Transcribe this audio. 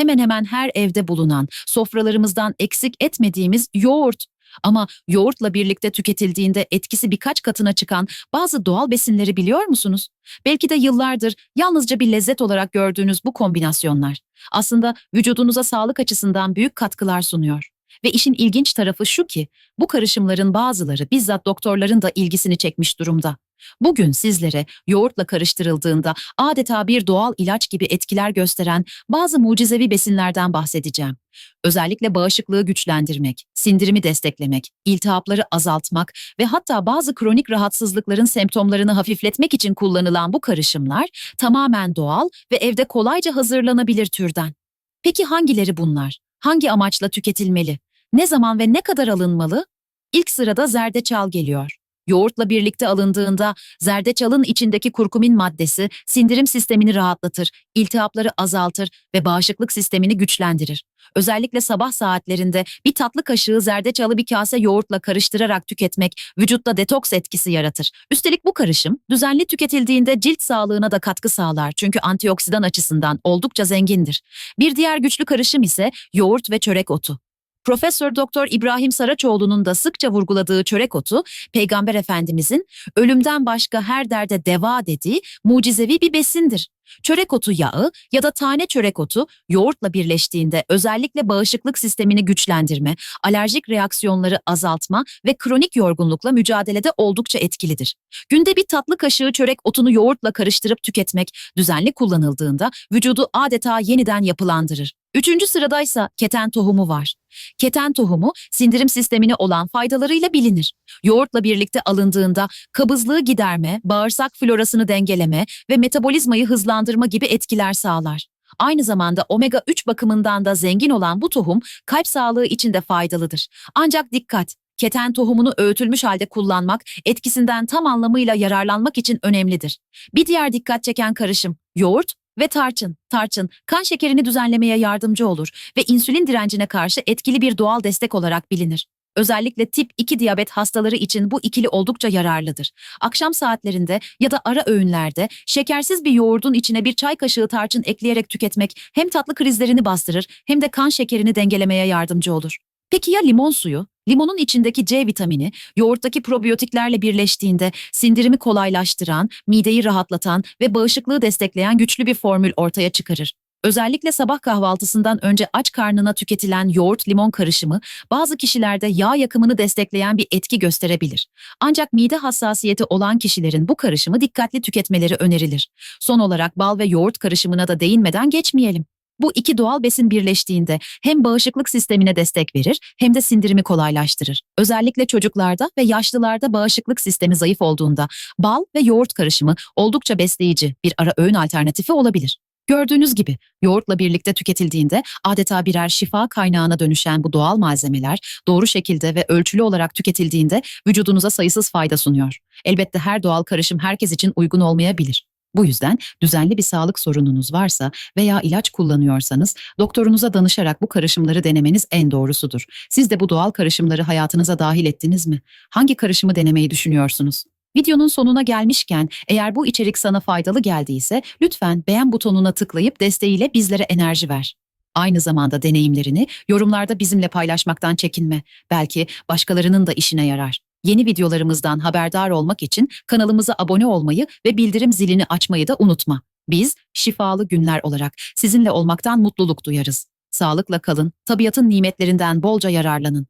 hemen hemen her evde bulunan, sofralarımızdan eksik etmediğimiz yoğurt. Ama yoğurtla birlikte tüketildiğinde etkisi birkaç katına çıkan bazı doğal besinleri biliyor musunuz? Belki de yıllardır yalnızca bir lezzet olarak gördüğünüz bu kombinasyonlar aslında vücudunuza sağlık açısından büyük katkılar sunuyor. Ve işin ilginç tarafı şu ki bu karışımların bazıları bizzat doktorların da ilgisini çekmiş durumda. Bugün sizlere yoğurtla karıştırıldığında adeta bir doğal ilaç gibi etkiler gösteren bazı mucizevi besinlerden bahsedeceğim. Özellikle bağışıklığı güçlendirmek, sindirimi desteklemek, iltihapları azaltmak ve hatta bazı kronik rahatsızlıkların semptomlarını hafifletmek için kullanılan bu karışımlar tamamen doğal ve evde kolayca hazırlanabilir türden. Peki hangileri bunlar? Hangi amaçla tüketilmeli? Ne zaman ve ne kadar alınmalı? İlk sırada zerdeçal geliyor. Yoğurtla birlikte alındığında zerdeçalın içindeki kurkumin maddesi sindirim sistemini rahatlatır, iltihapları azaltır ve bağışıklık sistemini güçlendirir. Özellikle sabah saatlerinde bir tatlı kaşığı zerdeçalı bir kase yoğurtla karıştırarak tüketmek vücutta detoks etkisi yaratır. Üstelik bu karışım düzenli tüketildiğinde cilt sağlığına da katkı sağlar çünkü antioksidan açısından oldukça zengindir. Bir diğer güçlü karışım ise yoğurt ve çörek otu. Profesör Doktor İbrahim Saraçoğlu'nun da sıkça vurguladığı çörek otu, Peygamber Efendimizin ölümden başka her derde deva dediği mucizevi bir besindir. Çörek otu yağı ya da tane çörek otu yoğurtla birleştiğinde özellikle bağışıklık sistemini güçlendirme, alerjik reaksiyonları azaltma ve kronik yorgunlukla mücadelede oldukça etkilidir. Günde bir tatlı kaşığı çörek otunu yoğurtla karıştırıp tüketmek düzenli kullanıldığında vücudu adeta yeniden yapılandırır. Üçüncü sıradaysa keten tohumu var. Keten tohumu sindirim sistemine olan faydalarıyla bilinir. Yoğurtla birlikte alındığında kabızlığı giderme, bağırsak florasını dengeleme ve metabolizmayı hızlandırma gibi etkiler sağlar. Aynı zamanda omega 3 bakımından da zengin olan bu tohum kalp sağlığı için de faydalıdır. Ancak dikkat, keten tohumunu öğütülmüş halde kullanmak etkisinden tam anlamıyla yararlanmak için önemlidir. Bir diğer dikkat çeken karışım yoğurt ve tarçın. Tarçın kan şekerini düzenlemeye yardımcı olur ve insülin direncine karşı etkili bir doğal destek olarak bilinir. Özellikle tip 2 diyabet hastaları için bu ikili oldukça yararlıdır. Akşam saatlerinde ya da ara öğünlerde şekersiz bir yoğurdun içine bir çay kaşığı tarçın ekleyerek tüketmek hem tatlı krizlerini bastırır hem de kan şekerini dengelemeye yardımcı olur. Peki ya limon suyu? Limonun içindeki C vitamini yoğurttaki probiyotiklerle birleştiğinde sindirimi kolaylaştıran, mideyi rahatlatan ve bağışıklığı destekleyen güçlü bir formül ortaya çıkarır. Özellikle sabah kahvaltısından önce aç karnına tüketilen yoğurt limon karışımı bazı kişilerde yağ yakımını destekleyen bir etki gösterebilir. Ancak mide hassasiyeti olan kişilerin bu karışımı dikkatli tüketmeleri önerilir. Son olarak bal ve yoğurt karışımına da değinmeden geçmeyelim. Bu iki doğal besin birleştiğinde hem bağışıklık sistemine destek verir hem de sindirimi kolaylaştırır. Özellikle çocuklarda ve yaşlılarda bağışıklık sistemi zayıf olduğunda bal ve yoğurt karışımı oldukça besleyici bir ara öğün alternatifi olabilir. Gördüğünüz gibi yoğurtla birlikte tüketildiğinde adeta birer şifa kaynağına dönüşen bu doğal malzemeler doğru şekilde ve ölçülü olarak tüketildiğinde vücudunuza sayısız fayda sunuyor. Elbette her doğal karışım herkes için uygun olmayabilir. Bu yüzden düzenli bir sağlık sorununuz varsa veya ilaç kullanıyorsanız doktorunuza danışarak bu karışımları denemeniz en doğrusudur. Siz de bu doğal karışımları hayatınıza dahil ettiniz mi? Hangi karışımı denemeyi düşünüyorsunuz? Videonun sonuna gelmişken eğer bu içerik sana faydalı geldiyse lütfen beğen butonuna tıklayıp desteğiyle bizlere enerji ver. Aynı zamanda deneyimlerini yorumlarda bizimle paylaşmaktan çekinme. Belki başkalarının da işine yarar. Yeni videolarımızdan haberdar olmak için kanalımıza abone olmayı ve bildirim zilini açmayı da unutma. Biz şifalı günler olarak sizinle olmaktan mutluluk duyarız. Sağlıkla kalın, tabiatın nimetlerinden bolca yararlanın.